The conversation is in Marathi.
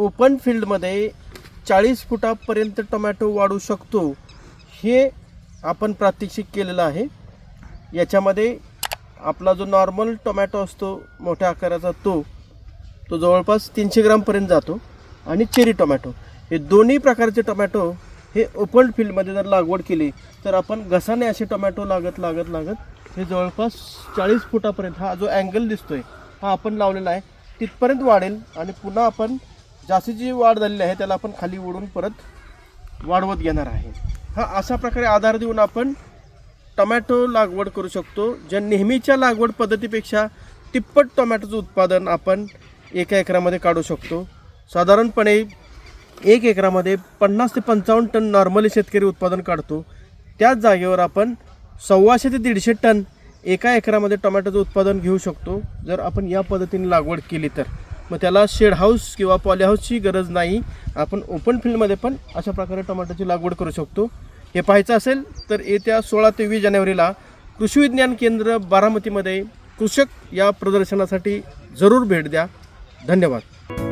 ओपन फील्डमध्ये चाळीस फुटापर्यंत टोमॅटो वाढू शकतो हे आपण प्रात्यक्षिक केलेलं आहे. याच्यामध्ये आपला जो नॉर्मल टोमॅटो असतो मोठ्या आकाराचा तो तो जवळपास तीनशे ग्रामपर्यंत जातो. आणि चेरी टोमॅटो हे दोन्ही प्रकारचे टोमॅटो हे ओपन फील्डमध्ये जर लागवड केली तर आपण घसाने असे टोमॅटो लागत लागत लागत हे जवळपास चाळीस फुटापर्यंत हा जो अँगल दिसतोय हा आपण लावलेला आहे. तिथपर्यंत वाढेल आणि पुन्हा आपण जास्तीची वाढ झालेली आहे त्याला आपण खाली ओढून परत वाढवत घेणार आहे. हा अशा प्रकारे आधार देऊन आपण टोमॅटो लागवड करू शकतो ज्या नेहमीच्या लागवड पद्धतीपेक्षा तिप्पट टोमॅटोचं उत्पादन आपण एका एकरामध्ये काढू शकतो. साधारणपणे एक एकरामध्ये पन्नास ते पंचावन्न टन नॉर्मली शेतकरी उत्पादन काढतो. त्याच जागेवर आपण सव्वाशे ते दीडशे टन एका एकरामध्ये टोमॅटोचं उत्पादन घेऊ शकतो. जर आपण या पद्धतीने लागवड केली तर. मग त्याला शेड हाऊस किंवा पॉली हाऊसची गरज नाही. आपण ओपन फील्डमध्ये पण अशा प्रकारे टोमॅटोची लागवड करू शकतो. हे पाहायचं असेल तर येत्या सोळा ते वीस जानेवारीला कृषी विज्ञान केंद्र बारामतीमध्ये कृषक या प्रदर्शनासाठी जरूर भेट द्या. धन्यवाद.